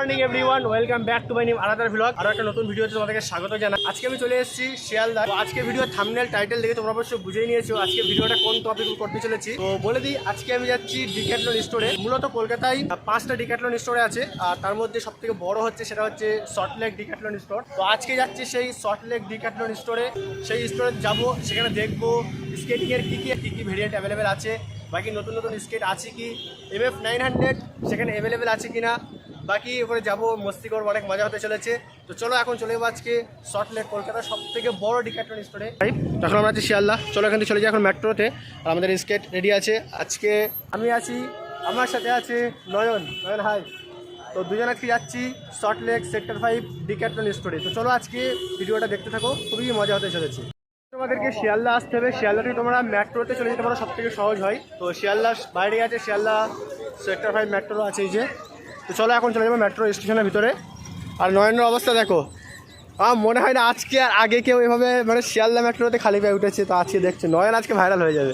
Morning everyone welcome back to my new আলাদা blog আরও একটা নতুন ভিডিওতে তোমাদেরকে স্বাগত জানাই। আজকে আমি চলে এসেছি শিয়ালদা। তো আজকে ভিডিও থামনেল টাইটেল দেখে তোমরা অবশ্যই বুঝেই নিয়েছো আজকে ভিডিওটা কোন টপিক করতে চলেছি। তো বলে দিই, আজকে আমি যাচ্ছি ডিক্যাটলন স্টোরে মূলত কলকাতায় পাঁচটা ডিক্যাটলন স্টোরে আছে। আর তার মধ্যে সব থেকে বড় হচ্ছে সেটা হচ্ছে সল্টলেক ডিক্যাটলন স্টোর তো আজকে যাচ্ছি সেই সল্টলেক ডিক্যাটলন স্টোরে সেই স্টোরে যাব, সেখানে দেখব স্কেটিং এর কি কি কি কি ভেরিয়েন্ট অ্যাভেলেবেল আছে। বাকি নতুন নতুন স্কেট আছে কি? এম এফ নাইন হান্ড্রেড সেখানে অ্যাভেলেবেল আছে কিনা? বাকি ওখানে যাব, মস্তি করব, অনেক মজা হতে চলেছে। তো চলো এখন চলে যাব আজকে শর্ট লেক কলকাতার সব থেকে বড় ডিক্যাটলন স্টোরে তখন আমরা আছি শিয়ালদা। চলো এখান থেকে চলে যাই এখন মেট্রোতে। আর আমাদের স্কেট রেডি আছে। আজকে আমি আছি, আমার সাথে আছে নয়ন। নয়ন হাই তো দুজন আজকে যাচ্ছি Salt Lake sector five Decathlon স্টোরে তো চলো আজকে ভিডিওটা দেখতে থাকো, খুবই মজা হতে চলেছে। তোমাদেরকে শিয়ালদা আসতে হবে। শিয়ালদা থেকে তোমরা মেট্রোতে চলে যেতে পারো সব থেকে সহজ হয়। তো শিয়ালদা বাইরে আছে, শিয়ালদা সেক্টর ফাইভ মেট্রো আছে এই যে। তো চলো এখন চলে যাব মেট্রো স্টেশনের ভিতরে। আর নয়নের অবস্থা দেখো। আমার মনে হয় না আজকে আর আগে কেউ এভাবে মানে শিয়ালদা মেট্রোতে খালি পায়ে উঠেছে, তো আজকে দেখছে। নয়ন আজকে ভাইরাল হয়ে যাবে।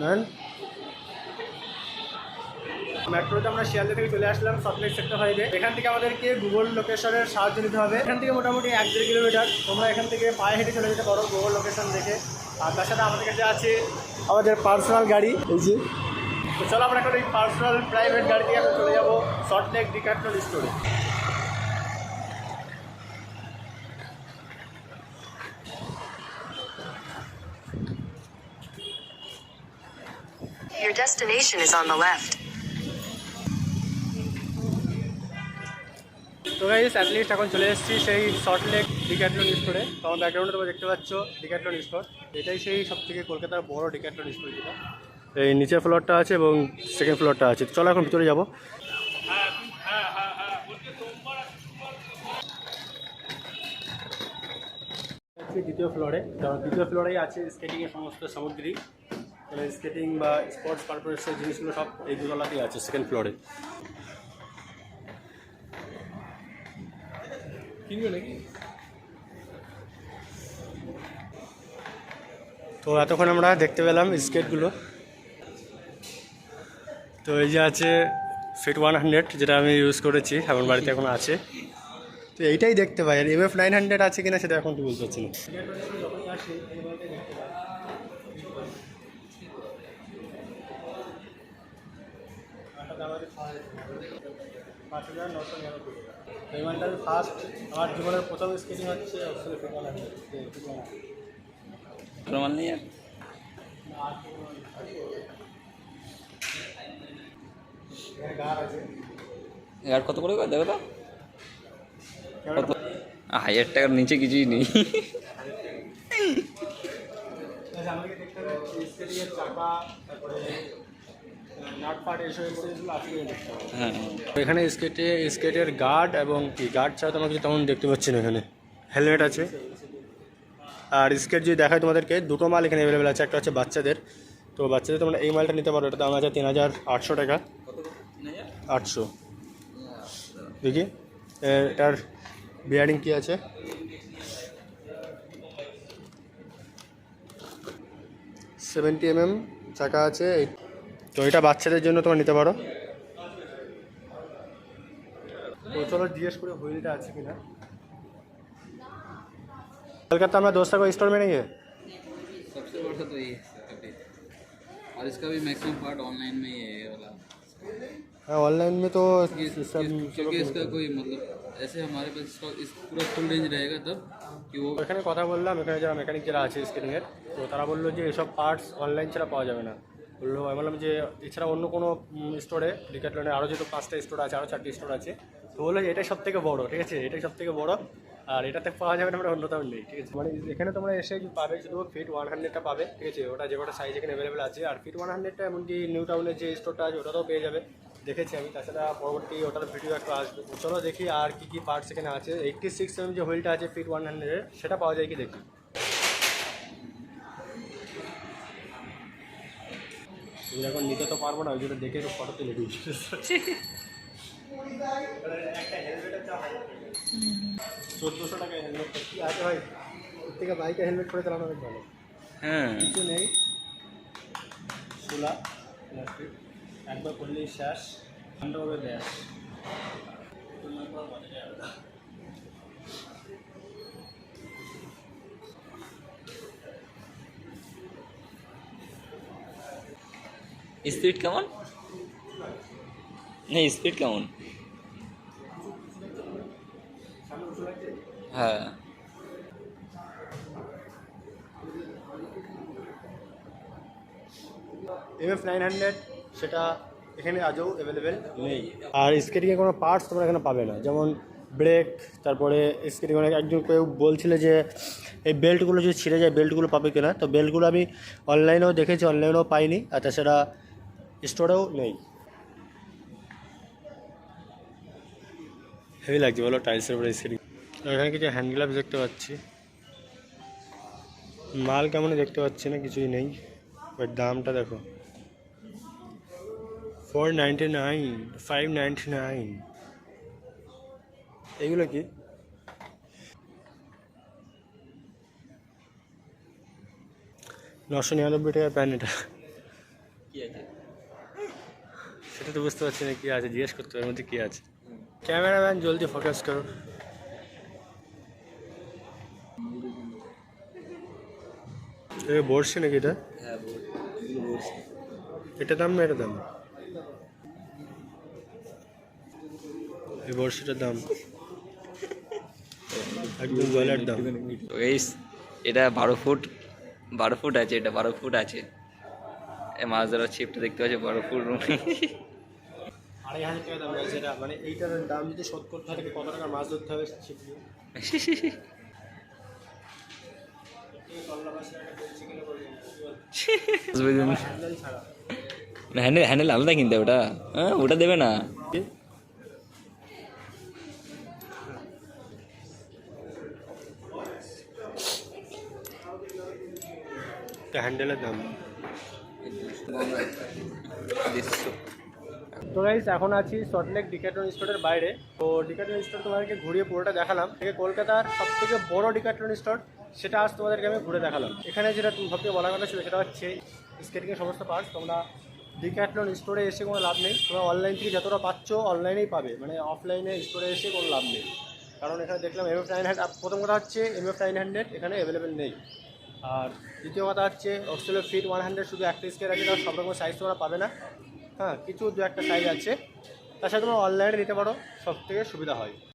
নয়ন? মেট্রোতে আমরা শিয়ালদা থেকে চলে আসলাম সল্টলেক সেক্টর ফাইভে এখান থেকে আমাদেরকে গুগল লোকেশনের সাহায্য নিতে হবে। এখান থেকে মোটামুটি এক দেড় কিলোমিটার তোমরা এখান থেকে পায়ে হেঁটে চলে যেতে পারো গুগল লোকেশন দেখে। আর তার সাথে আমাদের কাছে আছে আমাদের পার্সোনাল গাড়ি। এই যে। তো চলো আমরা এখন এই পার্সোনাল প্রাইভেট গাড়ি দিয়ে চলে যাব সল্টলেক ডিকাট্রল স্টোরে Your destination is on the left. তো গাইস অ্যাটলিস্ট এখন চলে এসেছি সেই শর্ট লেক ডিক্যাটলন স্টোরে তো আমার ব্যাকগ্রাউন্ডে তোমরা দেখতে পাচ্ছ ডিক্যাটলন স্টোর এটাই সেই সব থেকে কলকাতার বড় ডিক্যাটলন স্টোর যেটা। এই নিচের ফ্লোরটা আছে এবং সেকেন্ড ফ্লোরটা আছে। চলো এখন ভিতরে যাব। দ্বিতীয় ফ্লোরে দ্বিতীয় ফ্লোরেই আছে স্কেটিংয়ের সমস্ত সামগ্রী। স্কেটিং বা স্পোর্টস পারপাসের জিনিসগুলো সব এই দুতলাতেই আছে সেকেন্ড ফ্লোরে কিনবে নাকি? তো এতক্ষণ আমরা দেখতে পেলাম স্কেটগুলো। তো এই যে আছে ফিট ওয়ান হান্ড্রেড যেটা আমি ইউজ করেছি, আমার বাড়িতে এখন আছে। তো এইটাই দেখতে পাই। আর এম এফ নাইন হান্ড্রেড আছে কিনা সেটা এখন তো বলতে পারছি না। পাঁচ হাজার নশো নিরানব্বই টাকা। পেমেন্ট ফার্স্ট আমার জীবনের প্রথম স্কেচিং হচ্ছে অবশ্যই পেমেন্ট কত করে দেখো তো। কত? হাজার টাকার নিচে কিছুই নেই। চাকা তারপরে হ্যাঁ। এখানে স্কেটে স্কেটের গার্ড এবং কি? গার্ড ছাড়া কিছু তেমন দেখতে পাচ্ছি না এখানে। হেলমেট আছে। আর স্কেট যদি দেখায় তোমাদেরকে, দুটো মাল এখানে অ্যাভেলেবেল আছে। একটা হচ্ছে বাচ্চাদের। তো বাচ্চাদের তোমরা এই মালটা নিতে পারো। এটা দাম আছে তিন হাজার আটশো টাকা। আটশো। দেখি। এটার বিয়ারিং কী আছে? সেভেন্টি এমএম চাকা আছে। এই- তো এটা বাচ্চাদের জন্য তোমরা নিতে পারো তো চলো জিজ্ঞেস করে হুইলটা আছে কিনা कलकत्ता में दोस्तों को स्टोर में नहीं है सबसे बड़ा तो ये है और इसका भी मैक्सिमम पार्ट ऑनलाइन में ही है ये वाला हाँ ऑनलाइन में तो ये- सब ये- क्योंकि इसका कोई मतलब ऐसे हमारे पास इसका इस पूरा फुल रेंज रहेगा तब कि वो এখানে কথা বললাম এখানে যারা মেকানিক যারা আছে স্কেটিংয়ের তো তারা বললো যে এসব পার্টস অনলাইন ছাড়া পাওয়া যাবে না বলল, আমি বললাম যে, এছাড়া অন্য কোনো স্টোরে ডিকাটলনে আরও যেহেতু পাঁচটা স্টোর আছে আরও চারটি স্টোর আছে, তো বলল যে, এটাই সব থেকে বড়ো, ঠিক আছে? এটাই সব থেকে বড়ো, আর এটাতে পাওয়া যাবে না মানে অন্যতম নেই, ঠিক আছে? মানে এখানে তোমরা এসে পাবে, শুধু ফিট ওয়ান হান্ড্রেডটা পাবে, ঠিক আছে? ওটা যে কটা সাইজ এখানে অ্যাভেলেবেল আছে, আর ফিট ওয়ান হান্ড্রেডটা এমনকি নিউ টাউনের যে স্টোরটা আছে, ওটাতেও পেয়ে যাবে, দেখেছি আমি, তাছাড়া পরবর্তী ওটার ভিডিও একটা আসবে চলো দেখি আর কি কি পার্টস এখানে আছে। এইটটি সিক্স এম যে হুইলটা আছে ফিট ওয়ান হান্ড্রেডের সেটা পাওয়া যায় কি দেখি? এখন নিতে তো পারব না ওই জন্য দেখে একটু ফটো তুলে দিই। চোদ্দোশো টাকা কি আছে ভাই? থেকে বাইকে হেলমেট করে চালানো অনেক ভালো। হ্যাঁ। কিছু নেই। সোলা একবার করলেই শেষ। ঠান্ডাভাবে ব্যাস। স্পিড কেমন? না স্পিড কেমন? হ্যাঁ। এম এফ নাইন হান্ড্রেড সেটা এখানে আজও অ্যাভেলেবেল নেই। আর স্কেটিংয়ের কোনো পার্টস তোমরা এখানে পাবে না। যেমন ব্রেক তারপরে স্কেটিং অনেক একজন কেউ বলছিল যে এই বেল্টগুলো যদি ছিঁড়ে যায় বেল্টগুলো পাবে কিনা? তো বেল্টগুলো আমি অনলাইনেও দেখেছি অনলাইনেও পাইনি। আর তাছাড়া স্টোরেও নেই। হেভি লাগছে বলো টাইলসের উপরে স্কেটিং এখানে কিছু হ্যান্ড গ্লাভস দেখতে পাচ্ছি। মাল কেমন দেখতে পাচ্ছি না কিছুই নেই। বাট দামটা দেখো। Four ninety nine five ninety nine এগুলো কি? নশো নিরানব্বই টাকার প্যান্ট এটা। কি আছে সেটা তো বুঝতে পারছি না কি আছে জিজ্ঞেস করতে হবে এর মধ্যে কি আছে? ক্যামেরাম্যান জলদি ফোকাস করো। বড়শি নাকি এটা? হ্যাঁ এটা দাম না এটা দাম? এই বড়শিটার দাম। একদম জলের দাম। এটা বারো ফুট বারো ফুট আছে এটা বারো ফুট আছে। এই মাছ ধরার ছিপটা দেখতে পাচ্ছি বারো ফুট আড়াই হাজার টাকা দাম আছে এটা। মানে এইটার দাম যদি শোধ করতে হয় তাহলে কত টাকা মাছ ধরতে হবে সেগুলো হ্যান্ডেল হ্যান্ডেল হ্যান্ডেল আলাদা কিনতে হবে ওটা। হ্যাঁ ওটা দেবে না। হ্যান্ডেলের দাম। তো গাইস এখন আছি সল্টলেক ডিকাটন স্টোরের বাইরে। তো ডিকাটন স্টোর তোমাদেরকে ঘুরিয়ে পুরোটা দেখালাম। থেকে কলকাতার সব থেকে বড় ডিকাটন স্টোর সেটা আজ তোমাদেরকে আমি ঘুরে দেখালাম। এখানে যেটা সবথেকে বলার কথা ছিল, সেটা হচ্ছে স্কেটিংয়ের সমস্ত পার্টস তোমরা ডিক্যাটলন স্টোরে এসে কোনো লাভ নেই। তোমরা অনলাইন থেকে যতটা পাচ্ছ অনলাইনেই পাবে। মানে অফলাইনে স্টোরে এসে কোনো লাভ নেই। কারণ এখানে দেখলাম এম এফ নাইন হান্ড্রেড প্রথম কথা হচ্ছে এম এফ নাইন হান্ড্রেড এখানে অ্যাভেলেবেল নেই। আর দ্বিতীয় কথা হচ্ছে অক্সিলো ফিট ওয়ান হান্ড্রেড শুধু একটা স্কেল আছে, তার সব রকম সাইজ তোমরা পাবে না। হ্যাঁ কিছু দু একটা সাইজ আছে। তাছাড়া তোমরা অনলাইনে নিতে পারো সব থেকে সুবিধা হয়।